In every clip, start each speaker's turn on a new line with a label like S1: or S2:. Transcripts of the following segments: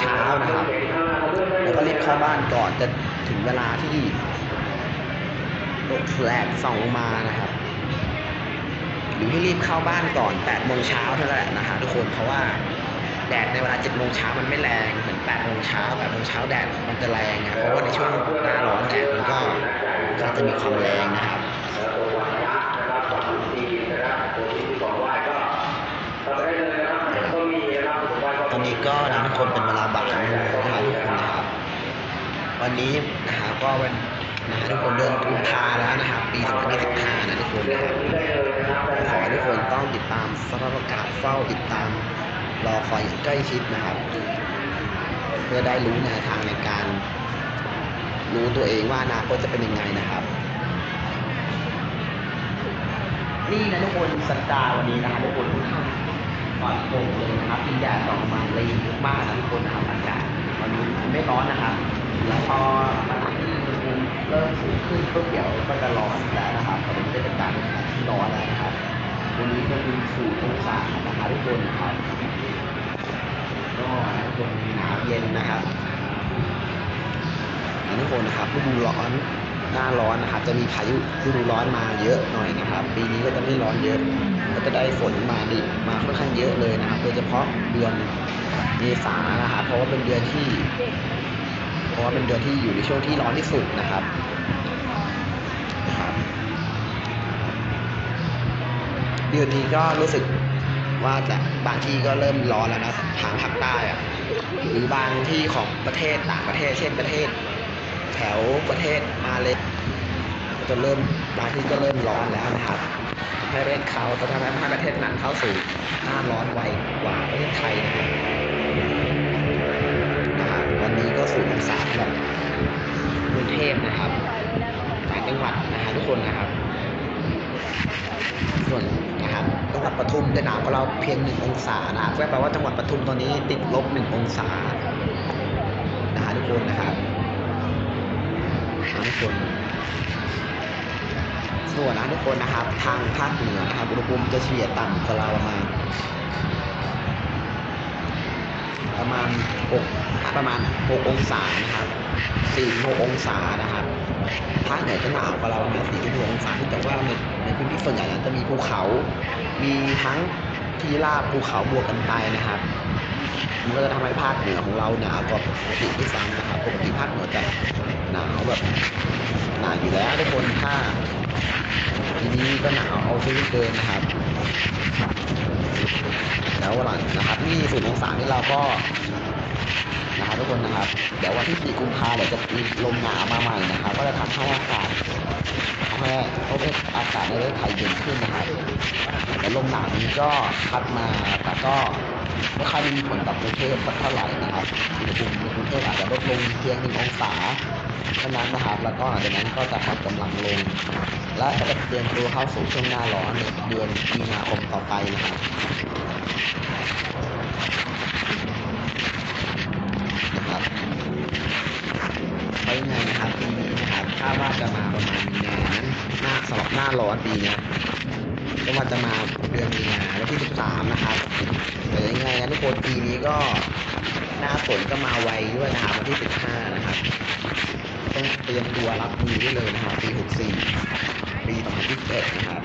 S1: เช้าๆนะครับ แล้วก็รีบเข้าบ้านก่อนจะถึงเวลาที่แดดส่องลงมานะครับ หรือให้รีบเข้าบ้านก่อน8โมงเช้าเท่านั้นแหละนะฮะทุกคนเพราะว่าแดดในเวลา7โมงเช้ามันไม่แรงเหมือน8โมงเช้า8โมงเช้าแดดมันจะแรงนะเพราะว่าในช่วงหน้าร้อนแดดมันก็ก็จะมีความแรงนะครับ ตอนนี้ ก็นะทุกคนเป็นเวลาบ่ายโมงนะครับทุกคนนะครับ วันนี้นะฮะก็เป็นนะฮะทุกคนเดือนกุมภาแล้วนะครับปี2025นะทุกคนนะครับขอให้ทุกคนต้องติดตามสภาพอากาศเฝ้าติดตามรอคอยอย่างใกล้ชิดนะครับ เพื่อได้รู้แนวทางในการ รู้ตัวเองว่าอนาคตจะเป็นยังไงนะครับนี่นะทุกคนสัปดาห์วันนี้นะฮะทุกคนทุกท่าน ก่อนโป่งเลยนะครับมีแดดส่องมาเลยมากนะทุกคนนะครับอากาศวันนี้ไม่ร้อนนะครับ แล้วพอมาที่อุณหภูมิเริ่มสูงขึ้นปุ๊บเดี๋ยวก็จะร้อนแล้วนะครับตอนนี้จะเป็นการที่ร้อนแล้วนะครับ วันนี้ก็คือสูงองศานะครับทุกคนครับก็ทุกคนหนาวเย็นนะครับทุกคนนะครับฤดูร้อน หน้าร้อนนะครับจะมีพายุฤดูร้อนมาเยอะหน่อยนะครับ ปีนี้ก็จะไม่ร้อนเยอะ ก็จะได้ฝนมาดิมาค่อนข้างเยอะเลยนะครับโดยเฉพาะเดือนเมษานะครับเพราะว่าเป็นเดือนที่ เพราะว่าเป็นเดือนที่อยู่ในช่วงที่ร้อนที่สุดนะครับนะครับ เดือนนี้ก็รู้สึกว่าจะบางที่ก็เริ่มร้อนแล้วนะทางภาคใต้อะหรือบางที่ของประเทศต่างประเทศเช่นประเทศ แถวประเทศมาเลยก็จะเริ่มบางที่ก็เริ่มร้อนแล้วนะครับให้ประเทศเขาจะทำให้ประเทศนั้นเข้าสู่หน้าร้อนไวกว่าประเทศไทยนะครับวันนี้ก็สูงองศาแบบกรุงเทพนะครับต่างจังหวัดนะฮะทุกคนนะครับ ส่วนนะครับจังหวัดปทุมจะหนาวกว่าเราเพียงหนึ่งองศานะครับแปลว่าจังหวัดปทุมตอนนี้ติดลบหนึ่งองศานะฮะทุกคนนะครับ นะทุกคนส่วนนะทุกคนนะครับ ทางภาคเหนือนะครับอุณหภูมิจะเฉลี่ยต่ำกว่าเราประมาณประมาณ6ประมาณ 6 องศานะครับ4 6องศานะครับภาคเหนือจะหนาวกว่าเราประมาณ4 6องศาที่แต่ว่าในในพื้นที่ส่วนใหญ่นั้นจะมีภูเขา มีทั้งที่ราบภูเขาบวกกันไปนะครับมันก็จะทำให้ภาคเหนือของเราหนาวกว่าปกติที่ซ้ำนะครับปกติภาคเหนือจะ หนาวแบบหนาวอยู่แล้วทุกคนถ้าทีนี้ก็หนาวเอาซื้อเกินนะครับ แล้วหลังนะครับนี่สูตรองศาที่เราก็ ทุกคนนะครับ เดี๋ยววันที่ 4 กุมภาเดี๋ยวจะมีลมหนาวมาใหม่นะครับ ก็จะทำให้อากาศทำให้อากาศในประเทศไทยเย็นขึ้นนะครับแต่ลมหนาวนี้ก็พัดมาแต่ก็ไม่ค่อยมีผลต่อกรุงเทพสักเท่าไหร่นะครับอุณหภูมิในกรุงเทพอาจจะลดลงเพียงหนึ่งองศาเท่านั้นนะครับ แล้วก็หลังจากนั้นก็จะพัดกำลังลง และจะเตรียมตัวเข้าสู่ช่วงหน้าร้อนเดือนมีนาคมต่อไปนะครับไปยังไงนะครับปีนี้นะครับคาดว่าจะมาประมาณมีนานั้นหน้าสำหรับหน้าร้อน ปีนี้ก็ว่าจะมาเดือนมีนาวันที่13นะครับแต่ยังไงนะทุกคนปีนี้ก็หน้าฝนก็มาไวด้วยนะครับวันที่15นะครับต้องเตรียมตัวรับมือได้เลยนะครับปี64ปี2021นะครับ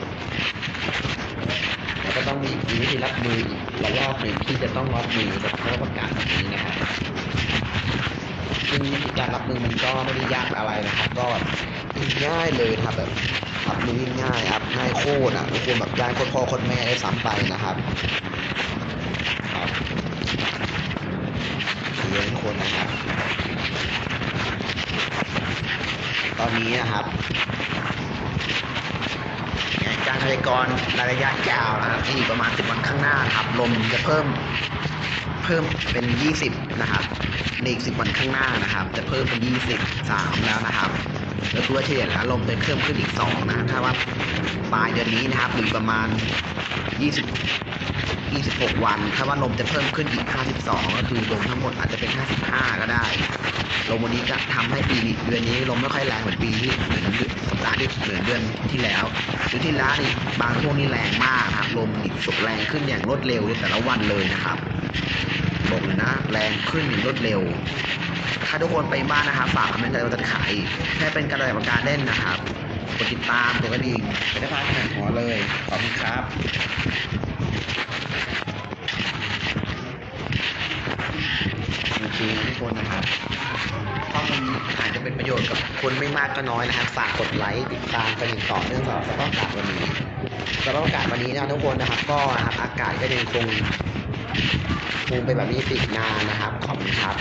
S1: แล้วก็ต้องมีมีวิธีรับมืออีกระลอกหนึ่งที่จะต้องรับมือกับสภาพอากาศแบบนี้นะครับ ซึ่งวิธีการรับมือมันก็ไม่ได้ยากอะไรนะครับ ก็ง่ายเลยครับแบบรับมือง่ายครับง่ายโคตรอะทุกคนแบบย้ายโคตรพ่อโคตรแม่ได้ซ้ำไปนะครับครับเลี้ยงคนนะครับ ตอนนี้นะครับการพยากรณ์ระยะยาวนะครับที่ประมาณ10วันข้างหน้าครับลมจะเพิ่ม เพิ่มเป็น 20 นะครับในอีก 10 วันข้างหน้านะครับ จะเพิ่มเป็น 23 แล้วนะครับ แล้วตัวเฉลี่ยนะลมจะเพิ่มขึ้นอีก 2 นะถ้าว่าปลายเดือนนี้นะครับหรือประมาณ 20 26 วัน ถ้าว่าลมจะเพิ่มขึ้นอีก 52 ก็คือลมทั้งหมดอาจจะเป็น 55 ก็ได้ ลมวันนี้ก็ทำให้ปีเดือนนี้ลมไม่ค่อยแรงเหมือนปีที่เหมือนสัปดาห์ที่เหมือนเดือนที่แล้วเดือนที่แล้วนี่บางช่วงนี่แรงมากนะครับ ลมสุดแรงขึ้นอย่างรวดเร็วในแต่ละวันเลยนะครับ บอกเลยนะ แรงขึ้นรวดเร็ว ถ้าทุกคนไปบ้านนะครับ ฝากคอมเมนต์กันว่าจะขายแค่เป็นกระดาษการเล่นนะครับกดติดตามกดกระดิ่งไม่ได้พลาดแข่งหัวเลย ขอบคุณครับโอเคนะทุกคนนะครับข้อมูลนี้อาจจะเป็นประโยชน์กับคนไม่มากก็น้อยนะครับ ฝากกดไลค์ติดตามกันอย่งต่อเนื่องสำหรับสภาพอากาศวันนี้สภาพอากาศวันนี้นะครับทุกคนนะครับ ก็นะครับอากาศก็ยังคง คงเป็นแบบนี้ติดนานนะครับ ขอบคุณครับ